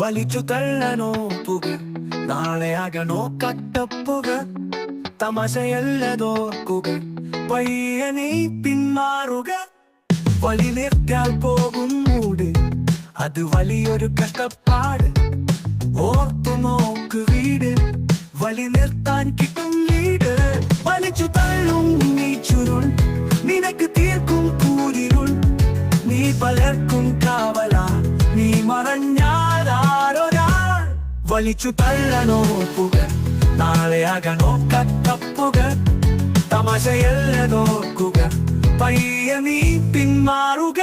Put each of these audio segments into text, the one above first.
വലിച്ചു തള്ളനോ നാളെ അകണോ കട്ടപ്പുക തമാശയല്ലതോർക്കുക പയ്യനെ പിന്മാറുക. വലി നിർത്താൽ പോകും മൂട്. അത് വലിയൊരു കഷ്ടപ്പാട്. ഓർത്തു നോക്ക് വീട്. വലി നിർത്താൻ കിട്ടും വീട്. വലിച്ചു തള്ളും നീ ചുരുൾ. നിനക്ക് തീർക്കും കൂരിരുൾ. നീ പലർക്കും വലിച്ചു തള്ളനോ പുക നാളെ അകനോ കത്തപ്പുക തമാശയല്ല നോക്കുക പയ്യ നീ പിന്മാറുക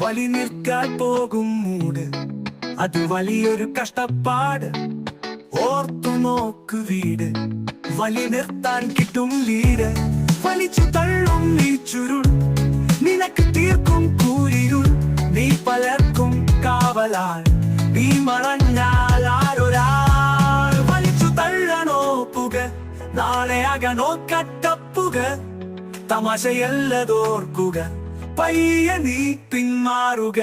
വലി നിൽക്കാൻ പോകും മൂട് അത് വലിയൊരു കഷ്ടപ്പാട് ഓർത്തു നോക്ക് വീട് വലി നിർത്താൻ കിട്ടും വീട് വലിച്ചു തള്ളും നീ ചുരുൾ നിനക്ക് തീർക്കും കൂരിരുൾ നീ പലർക്കും കാവലാൽ നീ മറഞ്ഞാൽ ആരൊരാൾ വലിച്ചു തള്ളണോ പുക നാളെ അകനോ കട്ടപ്പുക തമാശയല്ലതോർക്കുക പയ്യ നീ പിന്മാറുക